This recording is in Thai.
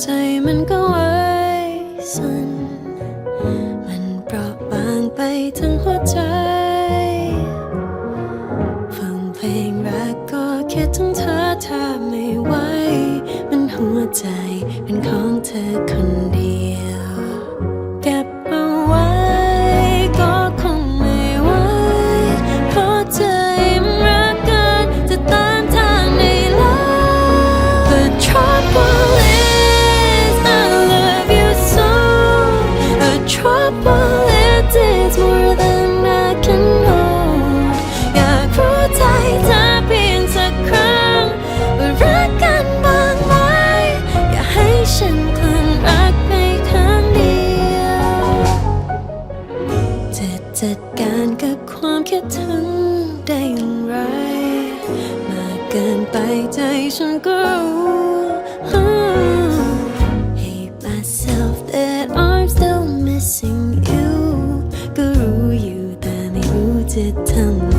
ใจมันก็ไว้สั่นมันเปราะบางไปทั้งหัวใจ ฟังเพลงรักก็คิดถึงเธอถ้าไม่ไหวมันหัวใจเป็นของเธอคนเดียว คิดถึงได้อย่างไร มากเกินไปใจฉันก็รู้ Hate myself that I'm still missing you ก็รู้อยู่แต่ไม่รู้จะทำ